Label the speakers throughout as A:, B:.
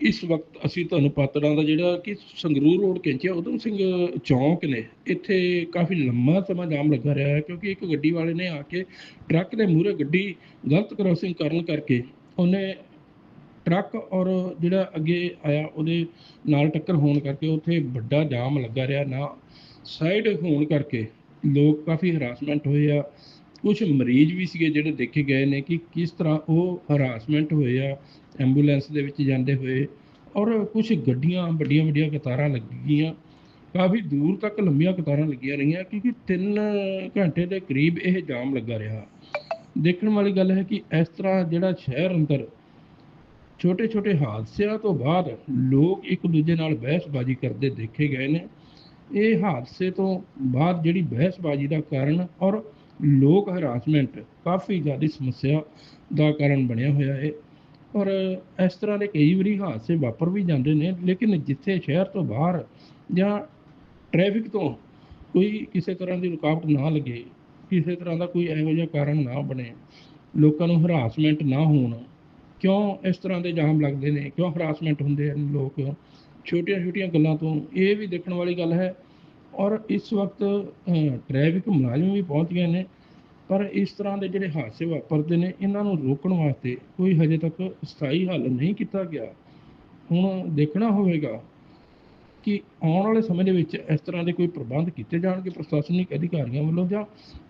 A: ਇਸ ਵਕਤ ਅਸੀਂ ਤੁਹਾਨੂੰ ਪਾਤੜਾਂ ਦਾ ਜਿਹੜਾ ਕਿ ਸੰਗਰੂਰ ਰੋਡ ਕੈਂਚਿਆ ਉਦਮ ਸਿੰਘ ਚੌਂਕ ਨੇ, ਇੱਥੇ ਕਾਫੀ ਲੰਮਾ ਸਮਾਂ ਜਾਮ ਲੱਗਾ ਰਿਹਾ ਹੈ ਕਿਉਂਕਿ ਇੱਕ ਗੱਡੀ ਵਾਲੇ ਨੇ ਆ ਕੇ ਟਰੱਕ ਦੇ ਮੂਹਰੇ ਗੱਡੀ ਗਲਤ ਕ੍ਰਾਸਿੰਗ ਕਰਨ ਕਰਕੇ ਉਹਨੇ ਟਰੱਕ ਔਰ ਜਿਹੜਾ ਅੱਗੇ ਆਇਆ ਉਹਦੇ ਨਾਲ ਟੱਕਰ ਹੋਣ ਕਰਕੇ ਉੱਥੇ ਵੱਡਾ ਜਾਮ ਲੱਗਾ ਰਿਹਾ, ਨਾ ਸਾਈਡ ਹੋਣ ਕਰਕੇ ਲੋਕ ਕਾਫੀ ਹਰਾਸਮੈਂਟ ਹੋਏ ਆ। ਕੁਝ ਮਰੀਜ਼ ਵੀ ਸੀਗੇ ਜਿਹੜੇ ਦੇਖੇ ਗਏ ਨੇ ਕਿ ਕਿਸ ਤਰ੍ਹਾਂ ਉਹ ਹਰਾਸਮੈਂਟ ਹੋਏ ਆ। ਐਂਬੂਲੈਂਸ ਦੇ ਵਿੱਚ ਜਾਂਦੇ ਹੋਏ ਔਰ ਕੁਝ ਗੱਡੀਆਂ, ਵੱਡੀਆਂ ਵੱਡੀਆਂ ਕਤਾਰਾਂ ਲੱਗੀਆਂ। ਕਾਫੀ ਦੂਰ ਤੱਕ ਲੰਬੀਆਂ ਕਤਾਰਾਂ ਲੱਗੀਆਂ ਰਹੀਆਂ ਕਿਉਂਕਿ 3 ਘੰਟੇ ਦੇ ਕਰੀਬ ਇਹ ਜਾਮ ਲੱਗਾ ਰਿਹਾ। ਦੇਖਣ ਵਾਲੀ ਗੱਲ ਹੈ ਕਿ ਇਸ ਤਰ੍ਹਾਂ ਜਿਹੜਾ ਸ਼ਹਿਰ ਅੰਦਰ ਛੋਟੇ ਛੋਟੇ ਹਾਦਸਿਆਂ ਤੋਂ ਬਾਅਦ ਲੋਕ ਇੱਕ ਦੂਜੇ ਨਾਲ ਬਹਿਸਬਾਜ਼ੀ ਕਰਦੇ ਦੇਖੇ ਗਏ ਨੇ। ਇਹ ਹਾਦਸੇ ਤੋਂ ਬਾਅਦ ਜਿਹੜੀ ਬਹਿਸਬਾਜ਼ੀ ਦਾ ਕਾਰਨ ਔਰ ਲੋਕ ਹਰਾਸਮੈਂਟ ਕਾਫੀ ਜ਼ਿਆਦਾ ਸਮੱਸਿਆ ਦਾ ਕਾਰਨ ਬਣਿਆ ਹੋਇਆ ਹੈ। ਔਰ ਇਸ ਤਰ੍ਹਾਂ ਦੇ ਕਈ ਵਾਰੀ ਹਾਦਸੇ ਵਾਪਰ ਵੀ ਜਾਂਦੇ ਨੇ ਲੇਕਿਨ ਜਿੱਥੇ ਸ਼ਹਿਰ ਤੋਂ ਬਾਹਰ ਜਾਂ ਟ੍ਰੈਫਿਕ ਤੋਂ ਕੋਈ ਕਿਸੇ ਤਰ੍ਹਾਂ ਦੀ ਰੁਕਾਵਟ ਨਾ ਲੱਗੇ ਕਿਸੇ ਤਰ੍ਹਾਂ ਦਾ ਕੋਈ ਇਹੋ ਜਿਹਾ ਕਾਰਨ ਨਾ ਬਣੇ ਲੋਕਾਂ ਨੂੰ ਹਰਾਸਮੈਂਟ ਨਾ ਹੋਣ ਕਿਉਂ ਇਸ ਤਰ੍ਹਾਂ ਦੇ ਜਾਮ ਲੱਗਦੇ ਨੇ ਕਿਉਂ ਹਰਾਸਮੈਂਟ ਹੁੰਦੇ ਹਨ ਲੋਕ? ਛੋਟੀਆਂ ਛੋਟੀਆਂ ਗੱਲਾਂ ਤੋਂ ਇਹ ਵੀ ਦੇਖਣ ਵਾਲੀ ਗੱਲ ਹੈ ਔਰ ਇਸ ਵਕਤ ਅ, ਟ੍ਰੈਫਿਕ ਮੁਲਾਜ਼ਮ ਵੀ ਪਹੁੰਚ ਗਏ ਨੇ ਪਰ ਇਸ ਤਰ੍ਹਾਂ ਦੇ ਜਿਹੜੇ ਹਾਦਸੇ ਵਾਪਰਦੇ ਨੇ, ਇਹਨਾਂ ਨੂੰ ਰੋਕਣ ਵਾਸਤੇ ਕੋਈ ਹਜੇ ਤੱਕ ਸਥਾਈ ਹੱਲ ਨਹੀਂ ਕੀਤਾ ਗਿਆ। ਹੁਣ ਦੇਖਣਾ ਹੋਵੇਗਾ ਕਿ ਆਉਣ ਵਾਲੇ ਸਮੇਂ ਦੇ ਵਿੱਚ ਇਸ ਤਰ੍ਹਾਂ ਦੇ ਕੋਈ ਪ੍ਰਬੰਧ ਕੀਤੇ ਜਾਣਗੇ ਪ੍ਰਸ਼ਾਸਨਿਕ ਅਧਿਕਾਰੀਆਂ ਵੱਲੋਂ ਜਾਂ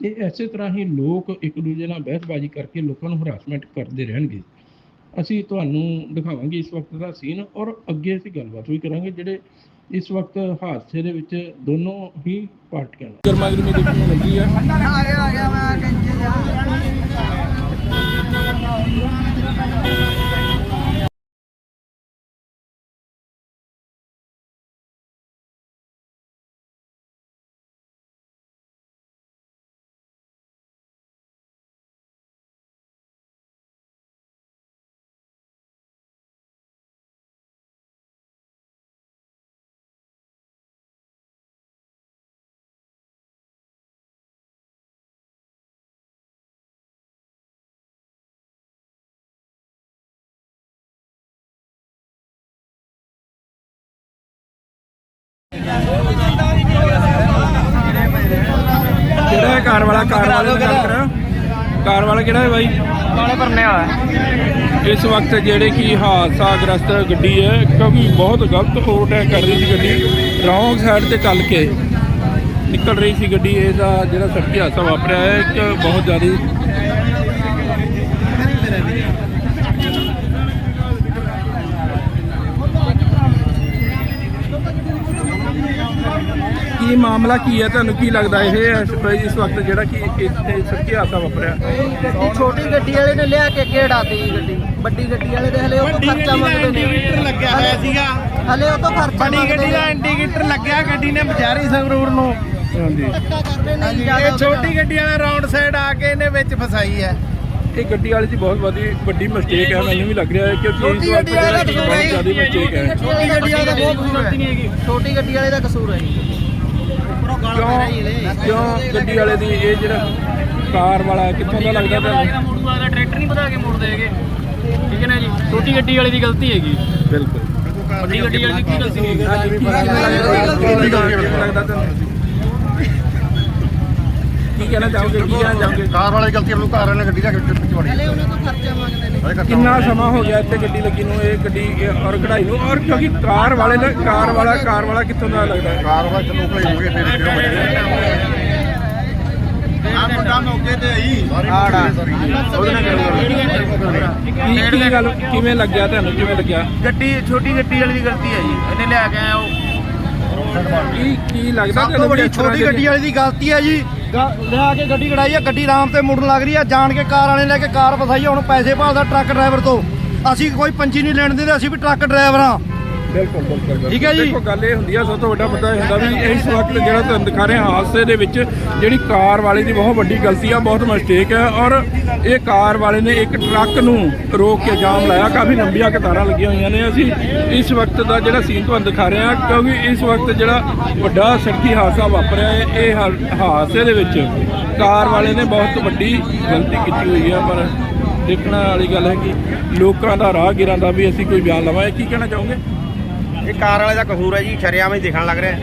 A: ਇਹ ਐਸੇ ਤਰ੍ਹਾਂ ਹੀ ਲੋਕ ਇੱਕ ਦੂਜੇ ਨਾਲ ਬਹਿਸਬਾਜ਼ੀ ਕਰਕੇ ਲੋਕਾਂ ਨੂੰ ਹਰਾਸਮੈਂਟ ਕਰਦੇ ਰਹਿਣਗੇ। ਅਸੀਂ ਤੁਹਾਨੂੰ ਦਿਖਾਵਾਂਗੇ ਇਸ ਵਕਤ ਦਾ ਸੀਨ ਔਰ ਅੱਗੇ ਅਸੀਂ ਗੱਲਬਾਤ ਵੀ ਕਰਾਂਗੇ ਜਿਹੜੇ ਇਸ ਵਕਤ ਹਾਦਸੇ ਦੇ ਵਿੱਚ ਦੋਨੋਂ ਹੀ ਪਾਰਟੀਆਂ ਨਾਲ ਗਰਮਾਗਰਮੀ ਦੇਖਣ ਨੂੰ ਲੱਗੀ ਆ
B: ਆ। ਗਿਆ ਆ ਗਿਆ ਮੈਂ ਕੰਚੇ ਜਾ
A: ਕਾਰ ਵਾਲਾ ਕਾਰ ਵਾਲੇ ਨਾਲ ਗੱਲ ਕਰਾਂ। ਕਾਰ ਵਾਲਾ ਕਿਹੜਾ ਹੈ ਬਾਈ?
B: ਵਾਲੇ ਭਰਨੇ ਵਾਲਾ
A: ਇਸ ਵਕਤ ਜਿਹੜੇ ਕਿ ਹਾਦਸਾਗ੍ਰਸਤ ਗੱਡੀ ਹੈ ਕਿਉਂਕਿ ਬਹੁਤ ਗਲਤ ਓਵਰਟੇਕ ਕਰ ਰਹੀ ਸੀ ਗੱਡੀ ਰੌਂਗ ਸਾਈਡ ਤੇ ਚੱਲ ਕੇ ਨਿਕਲ ਰਹੀ ਸੀ ਗੱਡੀ ਇਹਦਾ ਜਿਹੜਾ ਸੜਕੀ ਹਾਦਸਾ ਵਾਪਰਿਆ ਹੈ ਇੱਕ ਬਹੁਤ ਜ਼ਿਆਦਾ ਕੀ ਮਾਮਲਾ ਕੀ ਹੈ? ਤੁਹਾਨੂੰ ਕੀ ਲੱਗਦਾ ਇਹ ਹੈ ਇਸ ਵਕਤ ਜਿਹੜਾ ਕਿ ਇੱਥੇ ਸੜਕੀ ਹਾਦਸਾ ਵਾਪਰਿਆ?
B: ਗੱਡੀ ਛੋਟੀ ਗੱਡੀ ਵਾਲੇ ਨੇ ਲਿਆ ਕੇ ਢਾਤੀ ਗੱਡੀ। ਵੱਡੀ ਗੱਡੀ ਵਾਲੇ ਦੇ ਹਲੇ ਉਹ ਤੋਂ ਖਰਚਾ ਮੰਗਦੇ ਨੇ।
C: ਇੰਡੀਕੇਟਰ ਲੱਗਿਆ ਹੋਇਆ ਸੀਗਾ।
B: ਹਲੇ ਉਹ ਤੋਂ ਖਰਚਾ ਮੰਗਦੇ
C: ਗੱਡੀ ਦਾ ਇੰਡੀਕੇਟਰ ਲੱਗਿਆ ਗੱਡੀ ਨੇ ਵਿਚਾਰੀ ਸੰਗਰੂਰ ਨੂੰ।
A: ਹਾਂਜੀ।
C: ਇਹ ਛੋਟੀ ਗੱਡੀ ਵਾਲਾ ਰੌਂਡ ਸਾਈਡ ਆ ਕੇ ਇਹਨੇ ਵਿੱਚ ਫਸਾਈ ਹੈ।
A: ਇਹ ਗੱਡੀ ਵਾਲੇ ਦੀ ਬਹੁਤ ਵੱਡੀ ਵੱਡੀ ਮਿਸਟੇਕ ਹੈ ਮੈਨੂੰ ਵੀ ਲੱਗ ਰਿਹਾ ਹੈ ਇਸ
B: ਛੋਟੀ ਗੱਡੀ ਵਾਲਾ
A: ਕਿ ਜ਼ਿਆਦਾ ਮਿਸਟੇਕ ਹੈ।
B: ਛੋਟੀ ਗੱਡੀ ਵਾਲੇ ਦਾ ਬਹੁਤ ਕਸੂਰ ਹੈ। ਛੋਟੀ ਗੱਡੀ ਵਾਲੇ ਦਾ ਕਸੂਰ ਹੈ।
A: ਕਿਉਂ ਕਿਉਂ ਗੱਡੀ ਵਾਲੇ ਦੀ ਇਹ ਜਿਹੜਾ ਕਾਰ ਵਾਲਾ ਕਿੱਥੋਂ ਦਾ ਲੱਗਦਾ ਤੁਹਾਨੂੰ
D: ਮੋੜੂਗਾ ਦਾ ਟਰੈਕਟਰ ਨਹੀਂ ਵਧਾ ਕੇ ਮੋੜਦੇ ਹੈਗੇ ਠੀਕ ਹੈ ਨਾ ਜੀ ਛੋਟੀ ਗੱਡੀ ਵਾਲੇ ਦੀ ਗਲਤੀ ਹੈਗੀ
A: ਬਿਲਕੁਲ
D: ਵੱਡੀ ਗੱਡੀ ਵਾਲੇ ਦੀ ਕੀ ਗਲਤੀ ਹੈਗੀ
A: ਲੱਗਦਾ ਤੁਹਾਨੂੰ ਕੀ ਕਹਿਣਾ ਚਾਹੋਗੇ ਕੀ ਕਹਿਣਾ ਚਾਹੋਗੇ?
E: ਕਾਰ ਵਾਲੇ ਗਲਤੀ ਨੂੰ ਘਰ ਵਾਲੇ ਗੱਡੀ ਦਾ ਵਿੱਚ ਵੜੀ।
B: ਹਲੇ ਉਹਨਾਂ ਤੋਂ ਖਰਚਾ ਮੰਗਦੇ ਨੇ।
A: ਕਿੰਨਾ ਸਮਾਂ ਹੋ ਗਿਆ ਇੱਥੇ ਗੱਡੀ ਲੱਗੀ ਨੂੰ ਇਹ ਗੱਡੀ ਇਹ ਔਰ ਕਢਾਈ ਨੂੰ? ਔਰ ਕਿਉਂਕਿ ਕਾਰ ਵਾਲੇ ਦਾ ਕਾਰ ਵਾਲਾ ਕਾਰ ਵਾਲਾ ਕਿੱਥੋਂ ਦਾ ਲੱਗਦਾ ਹੈ?
E: ਕਾਰ ਵਾਲਾ ਚਲੋ ਕੋਈ ਹੋ ਗਏ ਫਿਰ ਕਿਉਂ
C: ਆ ਮੁੰਡਾ ਮੌਕੇ ਤੇ ਆਈ।
E: ਆੜਾ
A: ਉਹਦੇ ਨਾਲ ਗੱਲ ਕੀ ਗੱਲ ਕਿਵੇਂ ਲੱਗਿਆ ਤੁਹਾਨੂੰ? ਕਿਵੇਂ ਲੱਗਿਆ?
C: ਗੱਡੀ ਛੋਟੀ ਗੱਡੀ ਵਾਲੀ ਦੀ ਗਲਤੀ ਹੈ ਜੀ। ਇਹਨੇ ਲਿਆ ਕੇ ਆਇਆ ਉਹ।
A: ਕੀ ਕੀ ਲੱਗਦਾ ਤੁਹਾਨੂੰ ਤਰ੍ਹਾਂ
E: ਛੋਟੀ ਗੱਡੀ ਵਾਲੀ ਦੀ ਗਲਤੀ ਹੈ ਜੀ। ਗਾ- ਲਿਆ ਕੇ ਗੱਡੀ ਕਢਾਈ ਆ ਗੱਡੀ ਆਰਾਮ ਤੇ ਮੁੜਨ ਲੱਗ ਰਹੀ ਆ ਜਾਣ ਕੇ ਕਾਰ ਵਾਲੇ ਲੈ ਕੇ ਕਾਰ ਫਸਾਈ ਆ, ਹੁਣ ਪੈਸੇ ਭਾਲਦਾ ਟਰੱਕ ਡਰਾਈਵਰ ਤੋਂ। ਅਸੀਂ ਕੋਈ ਪੰਜੀ ਨਹੀਂ ਲੈਣ ਦਿੰਦੇ ਅਸੀਂ ਵੀ ਟਰੱਕ ਡਰਾਈਵਰ ਆ
A: ਬਿਲਕੁਲ ਬਿਲਕੁਲ।
E: ਠੀਕ ਹੈ ਜੀ।
A: ਦੇਖੋ ਗੱਲ ਇਹ ਹੁੰਦੀ ਆ ਸਭ ਤੋਂ ਵੱਡਾ ਮੁੱਦਾ ਇਹ ਹੁੰਦਾ ਵੀ ਇਸ ਵਕਤ ਜਿਹੜਾ ਤੁਹਾਨੂੰ ਦਿਖਾ ਰਹੇ ਹਾਂ ਹਾਦਸੇ ਦੇ ਵਿੱਚ ਜਿਹੜੀ ਕਾਰ ਵਾਲੇ ਦੀ ਬਹੁਤ ਵੱਡੀ ਗਲਤੀ ਆ ਬਹੁਤ ਮਿਸਟੇਕ ਹੈ ਔਰ ਇਹ ਕਾਰ ਵਾਲੇ ਨੇ ਇੱਕ ਟਰੱਕ ਨੂੰ ਰੋਕ ਕੇ ਜਾਮ ਲਾਇਆ ਕਾਫੀ ਲੰਬੀਆਂ ਕਤਾਰਾਂ ਲੱਗੀਆਂ ਹੋਈਆਂ ਨੇ ਅਸੀਂ ਇਸ ਵਕਤ ਦਾ ਜਿਹੜਾ ਸੀਨ ਤੁਹਾਨੂੰ ਦਿਖਾ ਰਹੇ ਹਾਂ ਕਿਉਂਕਿ ਇਸ ਵਕਤ ਜਿਹੜਾ ਵੱਡਾ ਸੜਕੀ ਹਾਦਸਾ ਵਾਪਰਿਆ ਹੈ ਇਹ ਹਾਦਸੇ ਦੇ ਵਿੱਚ ਕਾਰ ਵਾਲੇ ਨੇ ਬਹੁਤ ਵੱਡੀ ਗਲਤੀ ਕੀਤੀ ਹੋਈ ਹੈ ਪਰ ਦੇਖਣ ਵਾਲੀ ਗੱਲ ਹੈ ਕਿ ਲੋਕਾਂ ਦਾ ਰਾਹਗੀਰਾਂ ਦਾ ਵੀ ਅਸੀਂ ਕੋਈ ਬਿਆਨ ਲਵਾਂਗੇ ਕੀ ਕਹਿਣਾ ਚਾਹੋਗੇ
C: ਇਹ ਕਾਰ ਵਾਲੇ ਦਾ ਕਸੂਰ ਹੈ ਜੀ ਸ਼ਰਿਆਮ ਹੀ ਦਿਖਣ ਲੱਗ ਰਿਹਾ।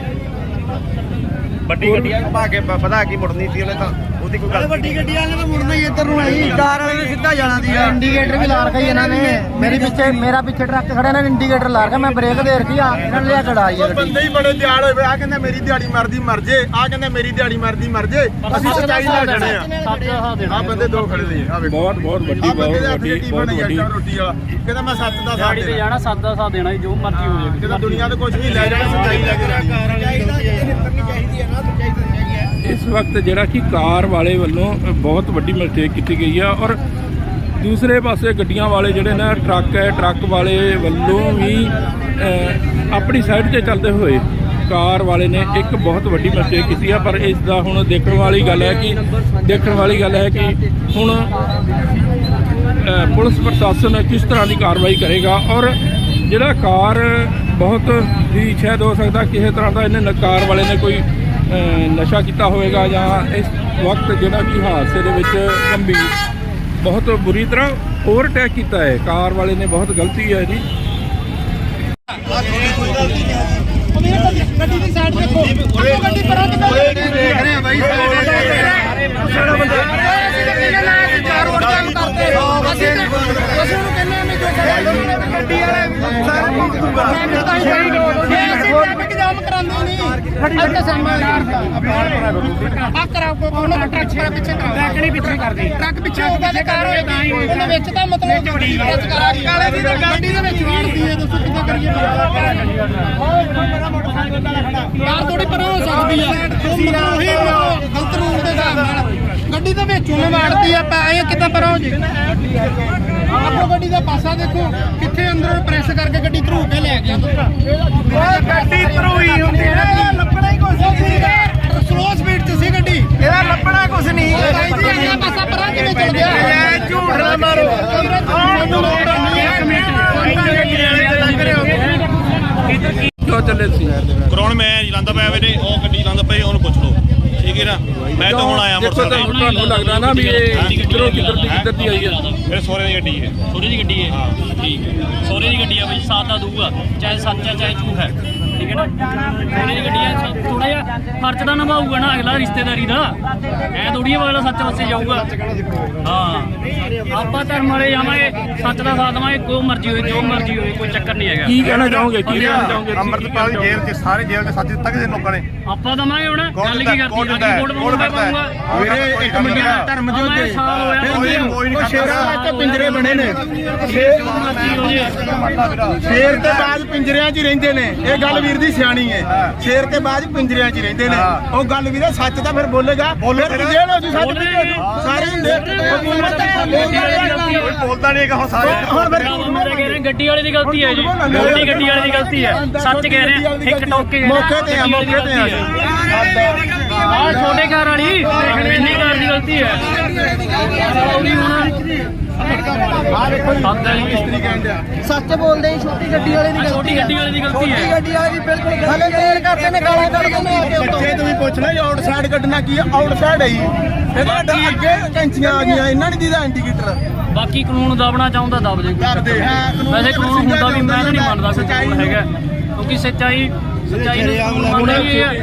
C: ਵੱਡੀ ਗੱਡੀਆਂ ਭਾ ਕੇ ਵਧਾ ਕੇ ਮੁੜਨੀ ਸੀ ਉਹਨੇ ਤਾਂ। ਉਹਦੀ ਕੋਈ ਗਲਤੀ ਨਹੀਂ।
E: ਗੱਡੀ ਵਾਲੇ ਤਾਂ ਮੁੜਨਾ ਹੀ ਇੱਧਰ ਨੂੰ ਆਈ।
B: ਕਾਰ ਵਾਲੇ ਨੇ ਸਿੱਧਾ ਜਾਣਾ ਦੀ ਇੰਡੀਕੇਟਰ ਵੀ ਲਾ ਰਖਾ ਇਹਨਾਂ ਨੇ। ਮੇਰੀ ਪਿੱਛੇ ਮੇਰਾ ਪਿੱਛੇ ਟਰੱਕ ਖੜਾ ਇਹਨਾਂ ਨੇ ਇੰਡੀਕੇਟਰ ਲਾ ਰਖਾ ਮੈਂ ਬ੍ਰੇਕ ਦੇ ਰੱਖੀ ਆ ਇਹਨਾਂ ਨੇ ਲਿਆ ਕੜਾਈ ਆ ਗੱਡੀ
E: ਬੰਦੇ ਹੀ ਬੜੇ ਦਿਆਲ ਹੋਏ ਆ ਕਹਿੰਦੇ ਮੇਰੀ ਦਿਹਾੜੀ ਮਰਦੀ ਮਰ ਜੇ ਆ ਕਹਿੰਦੇ ਮੇਰੀ ਦਿਹਾੜੀ ਮਰਦੀ ਮਰ ਜੇ। ਅਸੀਂ ਸੱਚਾਈ ਨਾਲ ਖੜੇ ਆ।
D: ਸੱਤ ਦਾ ਸਾਥ ਦੇਣਾ
E: ਆ ਬੰਦੇ ਦੋ ਖੜੇ ਨੇ ਆ ਵੇਖੋ।
A: ਬਹੁਤ ਬਹੁਤ ਵੱਡੀ
E: ਆ ਬੰਦੇ
A: ਬਹੁਤ
E: ਦੇ ਹੱਥ 'ਚ
A: ਵੱਡੀ
E: ਟੀਫਨ
A: ਬਹੁਤ
E: ਹੈ
A: ਵੱਡੀ।
E: ਯਾਰ ਰੋਟੀ ਵਾਲਾ। ਕਹਿੰਦਾ ਮੈਂ ਸੱਤ ਦਾ ਸਾਥ ਦੇਣਾ।
D: ਜਾਣਾ ਸੱਤ ਦਾ ਸਾਥ ਦੇਣਾ ਜੀ, ਮਰਜ਼ੀ ਹੋ ਜਾਵੇ।
E: ਕਹਿੰਦਾ ਦੁਨੀਆ ਤੋਂ ਕੁਝ ਨਹੀਂ ਲੈ ਜਾਣਾ ਸੱਚਾਈ ਲੈ ਕੇ ਜਾਣੀ
A: ਇਸ ਵਕਤ ਜਿਹੜਾ ਕਿ ਕਾਰ ਵਾਲੇ ਵੱਲੋਂ ਬਹੁਤ ਵੱਡੀ ਮਿਸਟੇਕ ਕੀਤੀ ਗਈ ਆ ਔਰ ਦੂਸਰੇ ਪਾਸੇ ਗੱਡੀਆਂ ਵਾਲੇ ਜਿਹੜੇ ਨੇ, ਟਰੱਕ ਹੈ, ਟਰੱਕ ਵਾਲੇ ਵੱਲੋਂ ਵੀ ਆਪਣੀ ਸਾਈਡ ਤੇ ਚੱਲਦੇ ਹੋਏ ਕਾਰ ਵਾਲੇ ਨੇ ਇੱਕ ਬਹੁਤ ਵੱਡੀ ਮਿਸਟੇਕ ਕੀਤੀ ਆ, ਪਰ ਇਸ ਦਾ ਹੁਣ ਦੇਖਣ ਵਾਲੀ ਗੱਲ ਹੈ ਕਿ, ਦੇਖਣ ਵਾਲੀ ਗੱਲ ਹੈ ਕਿ ਹੁਣ ਪੁਲਿਸ ਪ੍ਰਸ਼ਾਸਨ ਕਿਸ ਤਰ੍ਹਾਂ ਦੀ ਕਾਰਵਾਈ ਕਰੇਗਾ ਔਰ ਜਿਹੜਾ ਕਾਰ ਬਹੁਤ ਹੀ ਸ਼ਾਇਦ ਹੋ ਸਕਦਾ ਕਿਸੇ ਤਰ੍ਹਾਂ ਦਾ ਇਹਨੇ ਕਾਰ ਵਾਲੇ ਨੇ ਕੋਈ ਨਸ਼ਾ ਕੀਤਾ ਹੋਵੇਗਾ ਜਾਂ ਇਸ ਵਕਤ ਜਿਹੜਾ ਕਿ ਹਾਦਸੇ ਦੇ ਵਿੱਚ ਗੰਭੀਰ, ਬਹੁਤ ਬੁਰੀ ਤਰ੍ਹਾਂ ਓਵਰਟੇਕ ਕੀਤਾ ਹੈ। ਕਾਰ ਵਾਲੇ ਨੇ ਬਹੁਤ ਗਲਤੀ ਹੈ ਜੀ।
E: ਦੇਖ ਰਹੇ ਆ ਬਾਈ
F: ਟਰੱਕ ਪਿੱਛੇ ਹੋਊਗਾ ਤੇ ਕਾਰ ਹੋਏਗਾ ਉਹਦੇ ਵਿੱਚ ਤਾਂ ਮਤਲਬ ਕਾਲੇ ਦੀ ਤਾਂ ਗੱਡੀ ਦੇ ਵਿੱਚ ਵਾੜਦੀ ਹੈ ਦੱਸੋ ਕਿੱਦਾਂ ਕਰੀਏ ਕਾਰ ਥੋੜੀ ਪਰ ਹੋ ਸਕਦੀ ਆ। ਉਹ ਮਤਲਬ ਉਹੀ ਗਲਤ ਰੂਲ ਦੇ ਹਿਸਾਬ ਨਾਲ। ਗੱਡੀ ਦੇ ਵਿੱਚ ਉਹਨੇ ਵਾੜਦੀ ਆ ਪਾ ਇਹ ਕਿੱਦਾਂ ਪਰ ਹੋ ਜੇ ਆਪੋ ਗੱਡੀ ਦਾ ਪਾਸਾ ਦੇਖੋ ਕਿੱਥੇ ਅੰਦਰੋਂ ਪ੍ਰੈਸ ਕਰਕੇ ਗੱਡੀ ਧਰੂ ਕੇ ਲੈ ਗਿਆ ਉਹ ਗੱਡੀ ਧਰੂਈ ਹੁੰਦੀ ਹੈ ਲੱਭਣਾ ਹੀ ਕੁਛ ਨਹੀਂ ਸਲੋ ਸਪੀਡ 'ਚ ਸੀ ਗੱਡੀ
E: ਇਹਦਾ ਲੱਭਣਾ ਕੁਝ ਨਹੀਂ
F: ਭਾਈ ਜੀ ਅਗਲਾ ਪਾਸਾ ਪਰਾਂ ਕਿਵੇਂ ਚੱਲ ਗਿਆ
E: ਐ ਝੂਠ ਨਾ ਮਾਰੋ
F: ਸਾਨੂੰ ਲੋੜ ਨਹੀਂ ਇੱਕ
A: ਕਿਉਂ ਚੱਲੇ ਸੀ
G: ਕਰਾਉਣ ਮੈਂ ਜੀ ਲਾਂਦਾ ਪਿਆ ਵੀਰੇ ਉਹ ਗੱਡੀ ਲਾਂਦਾ ਪਈ ਉਹਨੂੰ ਪੁੱਛ ਲਓ ਠੀਕ ਹੈ ਨਾ ਮੈਂ ਤਾਂ ਹੁਣ ਆਇਆ
A: ਦੇਖੋ
G: ਮੋਟਰਸਾਈਕਲ
A: ਤੁਹਾਨੂੰ ਤੁਹਾਨੂੰ ਲੱਗਦਾ ਨਾ ਵੀ ਇਹ ਕਿੱਧਰੋਂ ਕਿੱਧਰ ਦੀ ਕਿੱਧਰ ਦੀ ਆਈ ਹੈ।
G: ਮੇਰੇ ਸੋਹਰੇ ਦੀ ਗੱਡੀ ਹੈ।
D: ਸੋਰੇ ਦੀ ਗੱਡੀ ਹੈ। ਠੀਕ ਹੈ। ਸੋਰੇ ਦੀ ਗੱਡੀ ਹੈ ਬਈ ਸਾਥ ਦਾ ਦੂਗਾ ਚਾਹੇ ਸੱਚ ਹੈ ਚਾਹੇ ਝੂਠ ਹੈ। ਠੀਕ ਹੈ ਨਾ? ਦੀ ਹੈ ਥੋੜਾ ਜਿਹਾ ਫਰਜ਼ ਤਾਂ ਨਿਭਾਊਗਾ ਨਾ ਅਗਲਾ ਰਿਸ਼ਤੇਦਾਰੀ ਦਾ। ਐ ਥੋੜੀ ਅਗਲਾ ਸੱਚ ਵਸੇ ਜਾਊਗਾ। ਹਾਂ। ਆਪਾਂ ਧਰਮ ਵਾਲੇ ਜਾਵਾਂਗੇ ਸੱਚ ਦਾ ਸਾਥ ਦੇਵਾਂਗੇ ਜੋ ਮਰਜ਼ੀ ਹੋਏ ਜੋ ਮਰਜ਼ੀ ਹੋਏ ਕੋਈ ਚੱਕਰ ਨਹੀਂ ਹੈਗਾ।
A: ਕੀ ਕਹਿਣਾ ਚਾਹੋਗੇ ਕੀ ਕਹਿਣਾ ਚਾਹੋਗੇ?
C: ਅੰਮ੍ਰਿਤਪਾਲ ਦੀ ਜੇਲ੍ਹ 'ਚ ਸਾਰੇ ਜੇਲ੍ਹ 'ਚ ਸੱਚ ਦਿੱਤਾ ਕਿਸੇ ਲੋਕਾਂ ਨੇ?
D: ਆਪਾਂ ਦਵਾਂਗੇ ਹੁਣ ਗੱਲ? ਕੀ ਕਰਦੀ ਪਾਉਂਗਾ
E: ਇੱਕ ਮਿੰਟ ਧਰਮ
C: ਕੋਈ। ਕੋਈ ਨਹੀਂ
E: ਸ਼ੇਰਾਂ ਵਾਸਤੇ ਪਿੰਜਰੇ ਬਣੇ ਨੇ। ਸ਼ੇਰ ਤੇ ਬਾਜ ਪਿੰਜਰਿਆਂ 'ਚ ਹੀ ਰਹਿੰਦੇ ਨੇ। ਇਹ ਗੱਲ ਵੀਰ ਦੀ ਸਿਆਣੀ ਹੈ ਸ਼ੇਰ ਤੇ ਬਾਜ ਪਿੰਜਰਿਆਂ 'ਚ ਰਹਿੰਦੇ ਨੇ। ਉਹ ਗੱਲ ਵੀਰੇ ਸੱਚ ਤਾਂ ਫਿਰ ਬੋਲੇਗਾ। ਫਿਰ ਜੇਲ੍ਹ ਹੋ ਜੂ ਸੱਚ
D: ਬੋਲੇਗੀ।
E: ਸਾਰੇ
C: ਬੋਲਦਾ ਨਹੀਂ ਹੈਗਾ ਹੁਣ ਸਾਰੇ।
E: ਹੁਣ ਫਿਰ।
D: ਗੱਡੀ ਵਾਲੇ ਦੀ ਗਲਤੀ ਹੈ ਜੀ। ਗੱਡੀ ਗੱਡੀ ਵਾਲੇ ਦੀ ਗਲਤੀ ਹੈ। ਸੱਚ ਕਹਿ ਰਿਹਾ। ਇੱਕ ਟੋਕੇ
E: ਮੌਕੇ ਤੇ ਆ ਮੌਕੇ ਤੇ ਆ
D: ਆ ਛੋਟੇ ਘਰ ਵਾਲੀ ਇੰਨੀ ਘਰ ਦੀ ਗਲਤੀ ਹੈ। ਉਹਦੀ ਹੁਣ
E: ਆ ਦੇਖੋ ਜੀ ਮਿਸਤਰੀ ਕਹਿੰਦੇ ਆ
B: ਸੱਚ ਬੋਲਦੇ ਹੀ ਛੋਟੀ ਗੱਡੀ ਵਾਲੇ ਦੀ
D: ਛੋਟੀ ਗੱਡੀ ਵਾਲੇ ਦੀ ਗਲਤੀ
B: ਛੋਟੀ
D: ਹੈ
B: ਗੱਡੀ ਵਾਲੇ ਦੀ ਬਿਲਕੁਲ ਹਲੇ ਦੇਰ ਕਰਦੇ ਨੇ ਗਾਲਾਂ ਕੱਢਦੇ ਨੇ ਆ ਕੇ ਉੱਤੋਂ
E: ਬੱਚੇ ਤੁਸੀਂ ਪੁੱਛਣਾ ਜੀ ਆਊਟਸਾਈਡ ਕੱਢਣਾ ਕੀ ਹੈ ਆਊਟਸਾਈਡ ਹੈ ਜੀ ਇਹਦਾ ਅੱਗੇ ਕੈਂਚੀਆਂ ਆ ਗਈਆਂ ਇਹਨਾਂ ਨੇ ਦੀਦਾ ਇੰਡੀਕੇਟਰ
D: ਬਾਕੀ ਕਾਨੂੰਨ ਦਬਣਾ ਚਾਹੁੰਦਾ ਦਬ ਜੇ ਵੈਸੇ ਕਾਨੂੰਨ ਹੁੰਦਾ ਵੀ ਮੈਂ ਤਾਂ ਨਹੀਂ ਮੰਨਦਾ
E: ਸੱਚਾਈ
D: ਕਾਨੂੰਨ ਹੈਗਾ ਕਿਉਂਕਿ ਸੱਚਾਈ ਸੱਚਾਈ ਨੂੰ
A: ਹੁਣ
D: ਵੀ ਹੈ।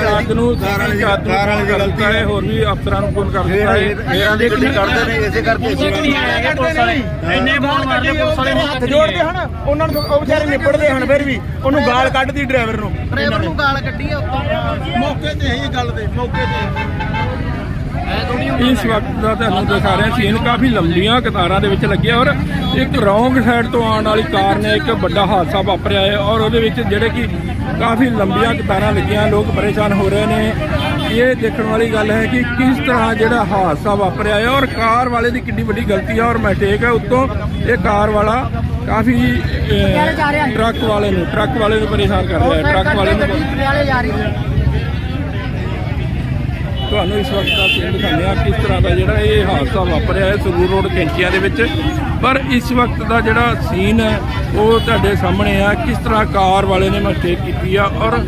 A: ਚਾਕ ਨੂੰ ਕਾਰ ਵਾਲੀ ਦੀ ਗਲਤੀ ਹੈ। ਹੋਰ ਵੀ ਅਫਸਰਾਂ ਨੂੰ ਫੋਨ ਕਰ ਦਿੱਤਾ ਹੈ।
E: ਮੇਰਾਂ ਦੀ ਗੱਡੀ ਕੱਢਦੇ ਨੇ ਇਸੇ ਕਰਕੇ
D: ਕਿ ਨਹੀਂ ਹੈਗੇ ਪੁਲਿਸ ਵਾਲੇ ਇੰਨੇ ਫੋਨ ਮਾਰਦੇ ਪੁਲਿਸ ਵਾਲੇ ਨੂੰ
E: ਹੱਥ ਜੋੜਦੇ ਹਨ। ਉਹਨਾਂ ਨੂੰ ਉਹ ਵਿਚਾਰੇ ਨਿਪੜਦੇ ਹਨ ਫਿਰ ਵੀ ਉਹਨੂੰ ਗਾਲ ਕੱਢਦੀ ਡਰਾਈਵਰ ਨੂੰ।
B: ਡਰਾਈਵਰ ਨੂੰ ਗਾਲ ਕੱਢੀ ਆ
E: ਮੌਕੇ ਤੇ ਇਹ ਗੱਲ ਦੇ ਮੌਕੇ ਤੇ।
A: ਇਸ ਵਕਤ ਦਾ ਤੁਹਾਨੂੰ ਦਿਖਾ ਰਿਹਾ ਸੀ ਕਾਫੀ ਲੰਬੀਆਂ ਕਤਾਰਾਂ ਦੇ ਵਿੱਚ ਲੱਗਿਆ ਔਰ ਇੱਕ ਰੌਂਗ ਸਾਈਡ ਤੋਂ ਆਉਣ ਵਾਲੀ ਕਾਰ ਨੇ ਇੱਕ ਵੱਡਾ ਹਾਦਸਾ ਵਾਪਰਿਆ ਹੈ ਔਰ ਉਹਦੇ ਵਿੱਚ ਜਿਹੜੇ ਕਿ ਕਾਫੀ ਲੰਬੀਆਂ ਕਤਾਰਾਂ ਲੱਗੀਆਂ ਲੋਕ ਪਰੇਸ਼ਾਨ ਹੋ ਰਹੇ ਨੇ। ਇਹ ਦੇਖਣ ਵਾਲੀ ਗੱਲ ਹੈ ਕਿ ਕਿਸ ਤਰ੍ਹਾਂ ਜਿਹੜਾ ਹਾਦਸਾ ਵਾਪਰਿਆ ਹੈ ਔਰ ਕਾਰ ਵਾਲੇ ਦੀ ਕਿੰਨੀ ਵੱਡੀ ਗਲਤੀ ਹੈ ਔਰ ਮਿਸਟੇਕ ਹੈ ਉੱਤੋਂ ਇਹ ਕਾਰ ਵਾਲਾ ਕਾਫੀ ਟਰੱਕ ਵਾਲੇ ਨੂੰ ਟਰੱਕ ਵਾਲੇ ਨੂੰ ਪਰੇਸ਼ਾਨ ਕਰ ਰਿਹਾ ਹੈ ਟਰੱਕ ਵਾਲੇ ਨੂੰ ਤੁਹਾਨੂੰ ਇਸ ਵਕਤ ਦਾ ਸੀਨ ਦਿਖਾਉਂਦੇ ਆ ਕਿਸ ਤਰ੍ਹਾਂ ਦਾ ਜਿਹੜਾ ਇਹ ਹਾਦਸਾ ਵਾਪਰਿਆ ਹੈ ਸਰੂਰ ਰੋਡ ਕੈਂਚੀਆਂ ਦੇ ਵਿੱਚ। ਪਰ ਇਸ ਵਕਤ ਦਾ ਜਿਹੜਾ ਸੀਨ ਹੈ, ਉਹ ਤੁਹਾਡੇ ਸਾਹਮਣੇ ਆ। ਕਿਸ ਤਰ੍ਹਾਂ ਕਾਰ ਵਾਲੇ ਨੇ ਮਿਸਟੇਕ ਕੀਤੀ ਆ ਔਰ